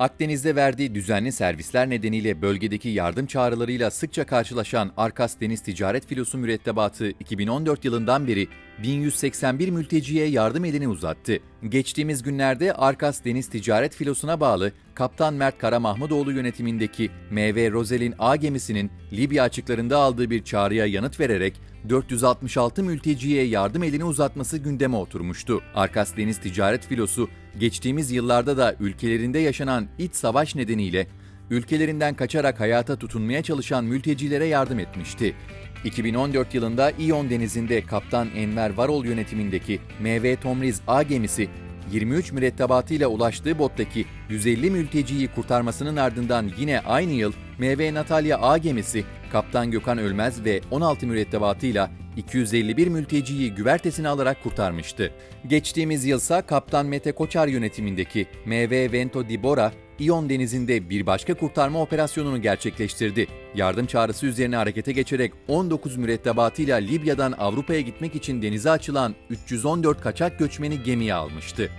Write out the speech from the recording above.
Akdeniz'de verdiği düzenli servisler nedeniyle bölgedeki yardım çağrılarıyla sıkça karşılaşan Arkas Deniz Ticaret Filosu mürettebatı 2014 yılından beri 1181 mülteciye yardım elini uzattı. Geçtiğimiz günlerde Arkas Deniz Ticaret Filosu'na bağlı Kaptan Mert Kara Mahmudoğlu yönetimindeki MV Rosel'in A gemisinin Libya açıklarında aldığı bir çağrıya yanıt vererek 466 mülteciye yardım elini uzatması gündeme oturmuştu. Arkas Deniz Ticaret Filosu geçtiğimiz yıllarda da ülkelerinde yaşanan iç savaş nedeniyle ülkelerinden kaçarak hayata tutunmaya çalışan mültecilere yardım etmişti. 2014 yılında İyon Denizi'nde Kaptan Enver Varol yönetimindeki MV Tomriz A gemisi 23 mürettebatıyla ulaştığı bottaki 150 mülteciyi kurtarmasının ardından yine aynı yıl MV Natalya A gemisi Kaptan Gökhan Ölmez ve 16 mürettebatıyla 251 mülteciyi güvertesine alarak kurtarmıştı. Geçtiğimiz yılsa Kaptan Mete Koçar yönetimindeki MV Vento di Bora, İyon Denizi'nde bir başka kurtarma operasyonunu gerçekleştirdi. Yardım çağrısı üzerine harekete geçerek 19 mürettebatıyla Libya'dan Avrupa'ya gitmek için denize açılan 314 kaçak göçmeni gemiye almıştı.